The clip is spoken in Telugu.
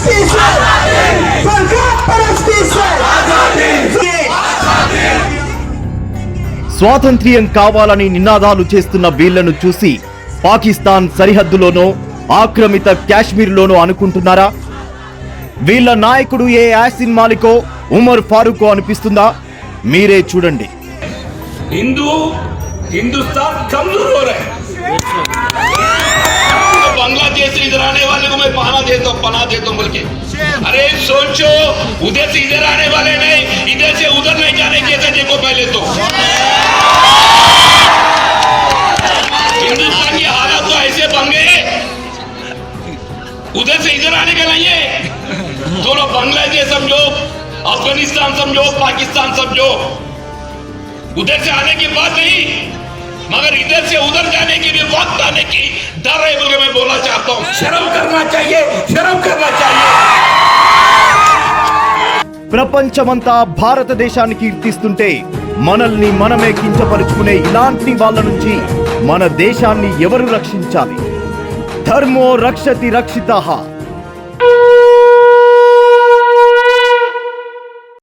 परस्ती से सरकार परस्ती से స్వాతంత్ర్యం కావాలని నినాదాలు చేస్తున్న వీళ్లను చూసి పాకిస్తాన్ సరిహద్దులోనో ఆక్రమిత కాశ్మీర్లోనో అనుకుంటున్నారా వీళ్ళ నాయకుడు ఏ యాసిన్ మాలికో ఉమర్ ఫారూకో అనిపిస్తుందా మీరే చూడండి हिंदू हिंदुस्तान कमजोर आने वाले को मैं पहना देता हूँ पना देता हूँ बोल के अरे सोचो, उधर से इधर आने वाले नहीं, इधर से उधर नहीं जाने कैसे देखो पहले तो। हिंदुस्तान की हालत तो ऐसे बन गए उधर से इधर आने के नहीं है। दोनों बांग्लादेश समझो, अफ़गानिस्तान समझो, पाकिस्तान समझो। उधर से आने की बात नहीं मगर इधर से उधर जाने की भी वक्त आने की डर है बोल के मैं बोलना चाहता हूँ शर्म करना चाहिए शर्म करना चाहिए ప్రపంచమంతా భారతదేశాన్ని కీర్తిస్తుంటే మనల్ని మనమే కించపరుచుకునే ఇలాంటి వాళ్ళ నుంచి మన దేశాన్ని ఎవరు రక్షించాలి ధర్మో రక్షతి రక్షిత